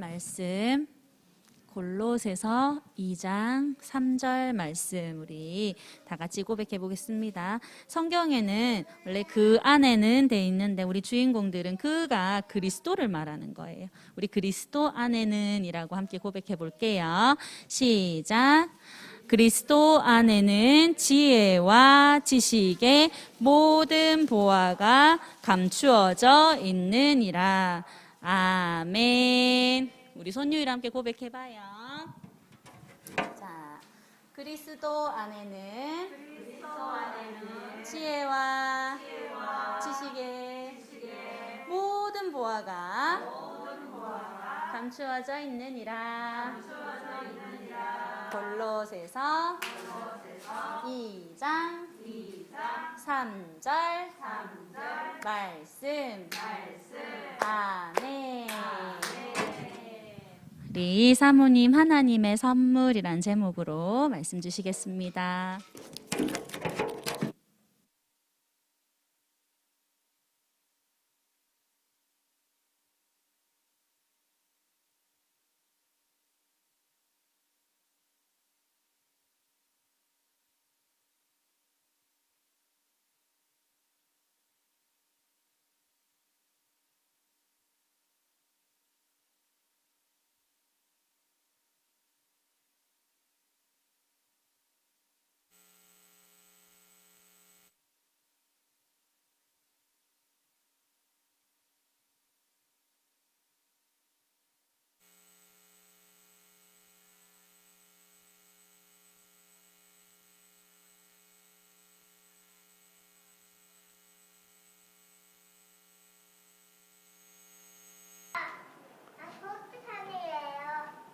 말씀 골로새서 2장 3절 말씀 우리 다 같이 고백해 보겠습니다. 성경에는 원래 그 안에는 돼 있는데 우리 주인공들은 그가 그리스도를 말하는 거예요. 우리 그리스도 안에는이라고 함께 고백해 볼게요. 시작. 그리스도 안에는 지혜와 지식의 모든 보화가 감추어져 있느니라. 아멘. 우리 손유이랑 함께 고백해봐요. 자, 그리스도 안에는, 지혜와, 지식의, 모든 보화가, 감추어져 있느니라. 골로새서 2장 3절 말씀 아멘 우리 사모님 하나님의 선물이란 제목으로 말씀 주시겠습니다.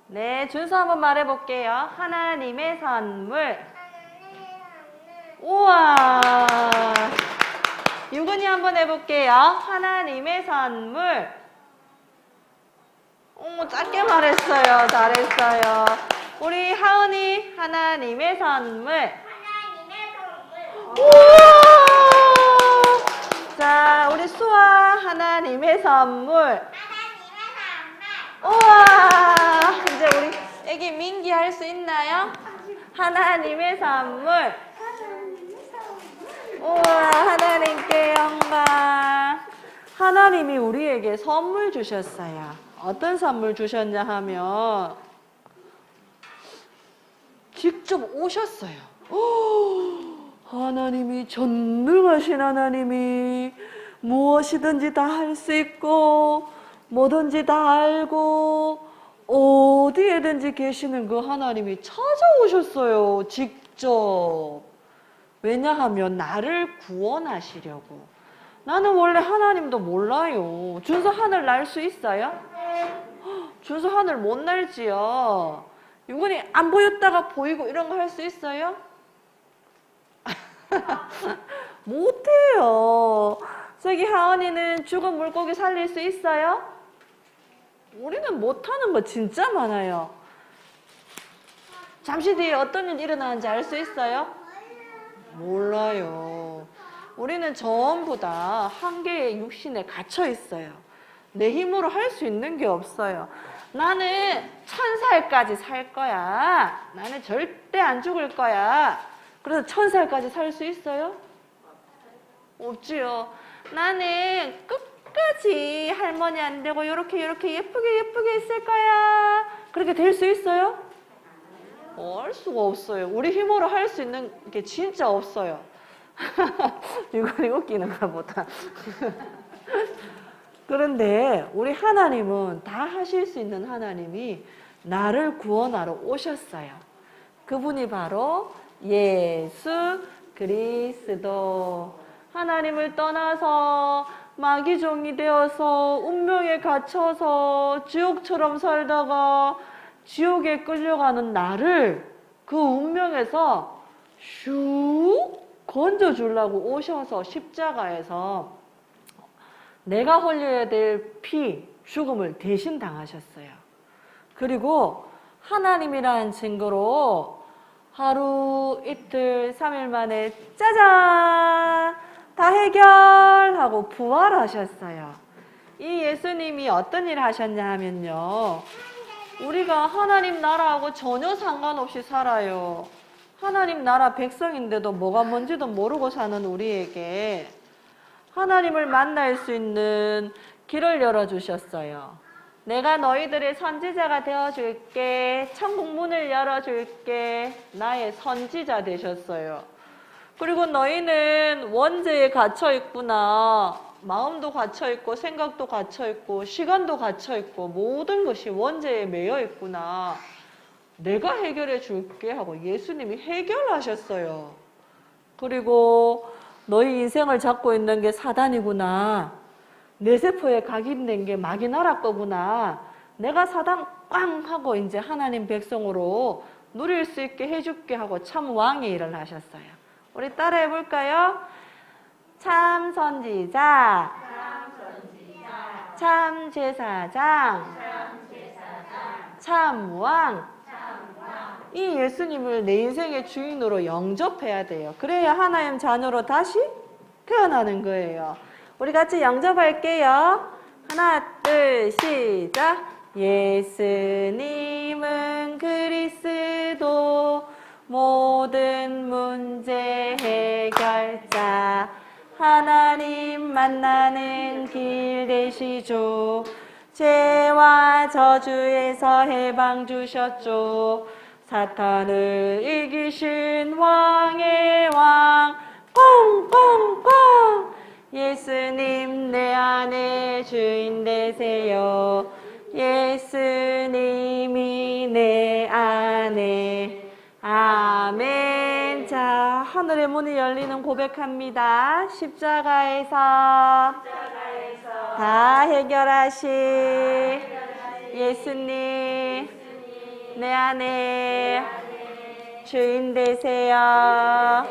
네, 준수 한번 말해볼게요. 하나님의 선물. 우와. 유근이 한번 해볼게요. 하나님의 선물. 오, 짧게 말했어요. 잘했어요. 우리 하은이 하나님의 선물. 우와. 자, 우리 수아 하나님의 선물. 우와! 이제 우리 애기 민기 할 수 있나요? 하나님의 선물. 우와 하나님께 영광. 하나님이 우리에게 선물 주셨어요. 어떤 선물 주셨냐 하면 직접 오셨어요. 오, 하나님이 전능하신 하나님이 무엇이든지 다 할 수 있고 뭐든지 다 알고 어디에든지 계시는 그 하나님이 찾아오셨어요. 직접. 왜냐하면 나를 구원하시려고. 나는 원래 하나님도 몰라요. 준서 하늘 날 수 있어요? 준서 하늘 못 날지요. 이분이 안 보였다가 보이고 이런 거 할 수 있어요? 못해요. 저기 하은이는 죽은 물고기 살릴 수 있어요? 우리는 못하는 거 진짜 많아요. 잠시 뒤에 어떤 일 일어나는지 알 수 있어요? 몰라요. 우리는 전부 다 한계의 육신에 갇혀 있어요. 내 힘으로 할 수 있는 게 없어요. 나는 천 살까지 살 거야. 나는 절대 안 죽을 거야. 그래서 천 살까지 살 수 있어요? 없지요. 나는 끝까지 할머니 안 되고 이렇게 이렇게 예쁘게 예쁘게 있을 거야. 그렇게 될 수 있어요? 어, 할 수가 없어요. 우리 힘으로 할 수 있는 게 진짜 없어요. 이거는 웃기는가 보다. 그런데 우리 하나님은 다 하실 수 있는 하나님이 나를 구원하러 오셨어요. 그분이 바로 예수 그리스도. 하나님을 떠나서 마귀 종이 되어서 운명에 갇혀서 지옥처럼 살다가 지옥에 끌려가는 나를 그 운명에서 슉 건져 주려고 오셔서 십자가에서 내가 흘려야 될 피, 죽음을 대신 당하셨어요. 그리고 하나님이라는 증거로 하루, 이틀, 삼일 만에 짜잔! 다 해결하고 부활하셨어요. 이 예수님이 어떤 일을 하셨냐 하면요. 우리가 하나님 나라하고 전혀 상관없이 살아요. 하나님 나라 백성인데도 뭐가 뭔지도 모르고 사는 우리에게 하나님을 만날 수 있는 길을 열어주셨어요. 내가 너희들의 선지자가 되어줄게. 천국 문을 열어줄게. 나의 선지자 되셨어요. 그리고 너희는 원죄에 갇혀 있구나. 마음도 갇혀 있고, 생각도 갇혀 있고, 시간도 갇혀 있고, 모든 것이 원죄에 매여 있구나. 내가 해결해 줄게 하고 예수님이 해결하셨어요. 그리고 너희 인생을 잡고 있는 게 사단이구나. 내 세포에 각인된 게 마귀 나라 거구나. 내가 사단 꽝 하고 이제 하나님 백성으로 누릴 수 있게 해줄게 하고 참 왕의 일을 하셨어요. 우리 따라 해 볼까요? 참 선지자, 참 제사장, 참 왕. 이 예수님을 내 인생의 주인으로 영접해야 돼요. 그래야 하나님 자녀로 다시 태어나는 거예요. 우리 같이 영접할게요. 하나, 둘, 시작. 예수님은 그리스도 모든 문제 해결자 하나님 만나는 길 되시죠. 죄와 저주에서 해방 주셨죠. 사탄을 이기신 왕의 왕 꽁꽁꽁 예수님 내 안에 주인 되세요. 예수님이 내 안에 아멘. 자, 하늘의 문이 열리는 고백합니다. 십자가에서, 다 해결하신 예수님 내 안에 주인 되세요.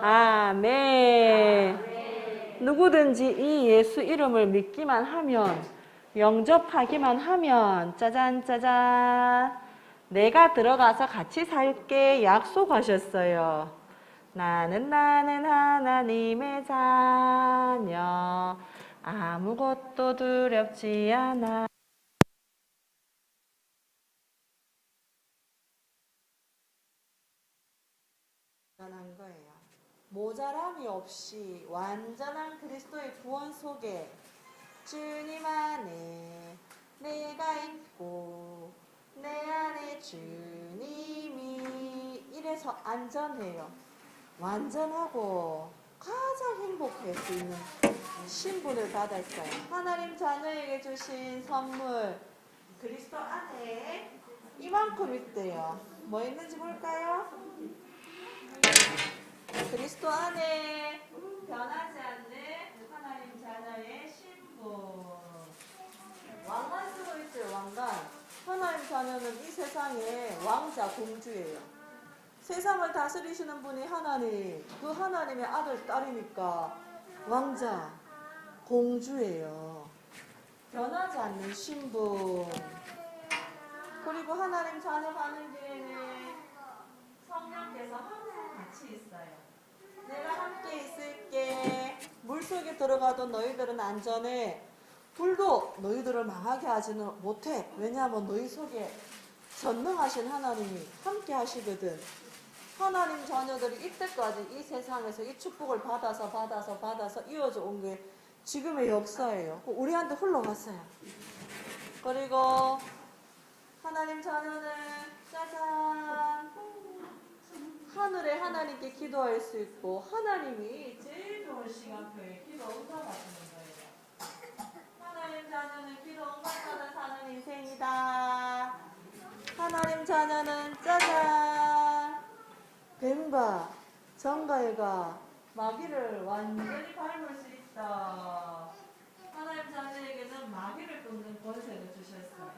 아멘. 누구든지 이 예수 이름을 믿기만 하면, 영접하기만 하면, 짜잔, 짜잔. 내가 들어가서 같이 살게 약속하셨어요. 나는 나는 하나님의 자녀. 아무것도 두렵지 않아. 완전한 거예요. 모자람이 없이 완전한 그리스도의 구원 속에 주님 안에 내가 있고 내 안에 주님이 이래서 안전해요. 완전하고 가장 행복할 수 있는 신분을 받았어요. 하나님 자녀에게 주신 선물 그리스도 안에 이만큼 있대요. 뭐 있는지 볼까요? 그리스도 안에 변하지 않는 하나님 자녀의 신분. 왕관. 자녀는 이 세상의 왕자, 공주예요. 세상을 다스리시는 분이 하나님, 그 하나님의 아들, 딸이니까 왕자, 공주예요. 변하지 않는 신분. 그리고 하나님 자녀 가는 길에는 성령께서 항상 같이 있어요. 내가 함께 있을게. 물 속에 들어가도 너희들은 안전해. 불도 너희들을 망하게 하지는 못해. 왜냐하면 너희 속에 전능하신 하나님이 함께 하시거든. 하나님 자녀들이 이때까지 이 세상에서 이 축복을 받아서 받아서 받아서 이어져 온 게 지금의 역사예요. 우리한테 흘러갔어요. 그리고 하나님 자녀는 짜잔 하늘에 하나님께 기도할 수 있고 하나님이 제일 좋은 시간표에 기도 응답하시는 거예요. 하나님 자녀는 기도 응답받아 사는 인생이다. 하나님 자녀는 짜잔 뱀과 정갈과 마귀를 완전히 밟을 수 있다. 하나님 자녀에게는 마귀를 뚫는 권세를 주셨어요.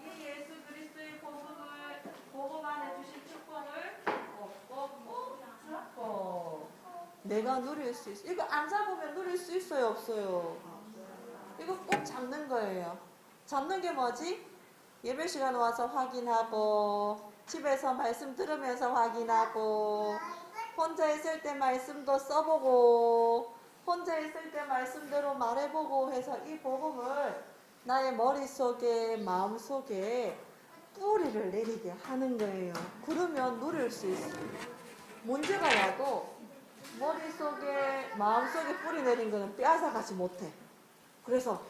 이 예수 그리스도의 복음을 복음 안에 주신 축복을 꼭꼭 잡고 내가 누릴 수 있어. 이거 안 잡으면 누릴 수 있어요, 없어요? 이거 꼭 잡는 거예요. 잡는 게 뭐지? 예배 시간 와서 확인하고 집에서 말씀 들으면서 확인하고 혼자 있을 때 말씀도 써보고 혼자 있을 때 말씀대로 말해보고 해서 이 복음을 나의 머릿속에 마음속에 뿌리를 내리게 하는 거예요. 그러면 누릴 수 있어요. 문제가 와도 머릿속에 마음속에 뿌리 내린 거는 빼앗아가지 못해. 그래서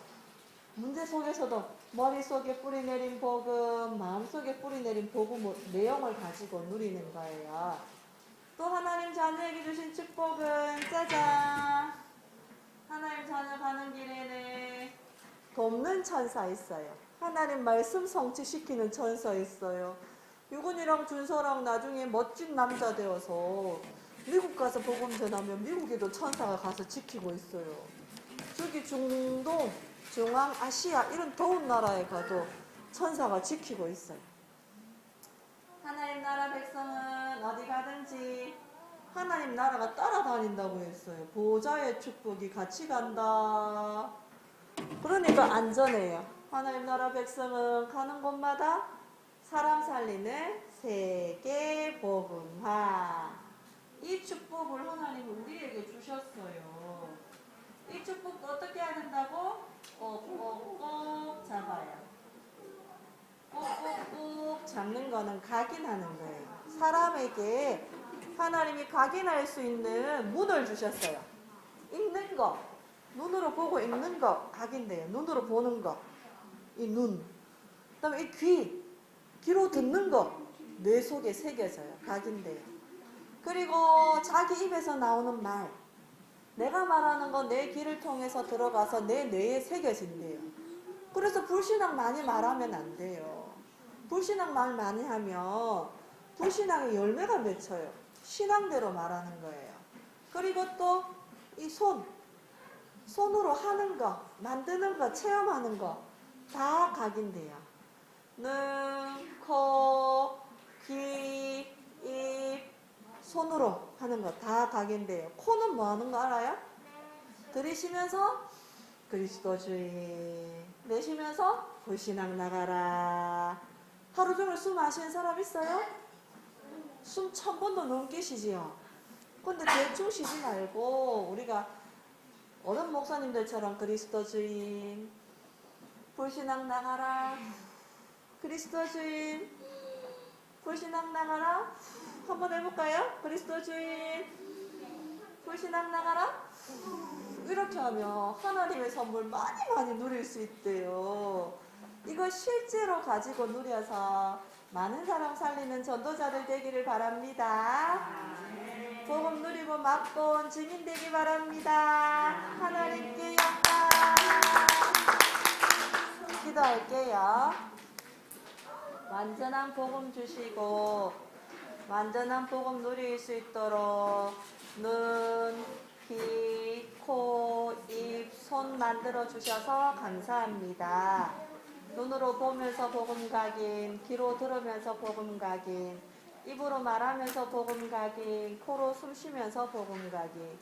문제 속에서도 머릿속에 뿌리 내린 복음, 마음속에 뿌리 내린 복음 내용을 가지고 누리는 거예요. 또 하나님 자녀에게 주신 축복은 짜잔! 하나님 자녀 가는 길에는 돕는 천사 있어요. 하나님 말씀 성취시키는 천사 있어요. 유근이랑 준서랑 나중에 멋진 남자 되어서 미국 가서 복음 전하면 미국에도 천사가 가서 지키고 있어요. 저기 중동, 중앙 아시아 이런 더운 나라에 가도 천사가 지키고 있어요. 하나님 나라 백성은 어디 가든지 하나님 나라가 따라다닌다고 했어요. 보좌의 축복이 같이 간다. 그러니까 안전해요. 하나님 나라 백성은 가는 곳마다 사람 살리는 세계 복음화. 이 축복을 하나님은 우리에게 주셨어요. 이 축복도 어떻게 된다고? 꼭꼭꼭 잡아요. 꼭꼭꼭 잡는 거는 각인하는 거예요. 사람에게 하나님이 각인할 수 있는 문을 주셨어요. 읽는 거, 눈으로 보고 읽는 거 각인돼요. 눈으로 보는 거, 이 눈. 그다음에 이 귀, 귀로 듣는 거, 뇌 속에 새겨져요. 각인돼요. 그리고 자기 입에서 나오는 말, 내가 말하는 건 내 귀를 통해서 들어가서 내 뇌에 새겨진대요. 그래서 불신앙 많이 말하면 안 돼요. 불신앙 말 많이 하면 불신앙의 열매가 맺혀요. 신앙대로 말하는 거예요. 그리고 또 이 손, 손으로 하는 거, 만드는 거, 체험하는 거 다 각인돼요. 눈, 코, 귀, 입, 손으로 하는 거 다 각인돼요. 코는 뭐 하는 거 알아요? 들이쉬면서 그리스도 주의 내쉬면서 불신앙 나가라. 하루 종일 숨 마시는 사람 있어요? 숨 천 번도 넘기시지요. 근데 대충 쉬지 말고 우리가 어른 목사님들처럼 그리스도 주인 불신앙 나가라. 그리스도 주인 불신앙 나가라. 한번 해볼까요? 그리스도 주인 불신앙 나가라. 이렇게 하면 하나님의 선물 많이 많이 누릴 수 있대요. 이거 실제로 가지고 누려서 많은 사람 살리는 전도자들 되기를 바랍니다. 복음 누리고 맛본 증인 되기 바랍니다. 하나님께 영광. 기도할게요. 완전한 복음 주시고 완전한 복음 누릴 수 있도록 눈, 귀, 코, 입, 손 만들어 주셔서 감사합니다. 눈으로 보면서 복음 각인, 귀로 들으면서 복음 각인, 입으로 말하면서 복음 각인, 코로 숨 쉬면서 복음 각인,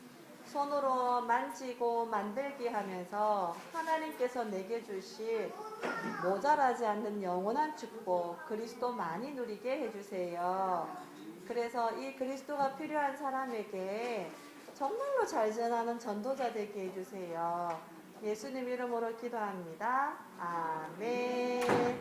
손으로 만지고 만들기 하면서 하나님께서 내게 주실 모자라지 않는 영원한 축복 그리스도 많이 누리게 해주세요. 그래서 이 그리스도가 필요한 사람에게 정말로 잘 전하는 전도자 되게 해주세요. 예수님 이름으로 기도합니다. 아멘.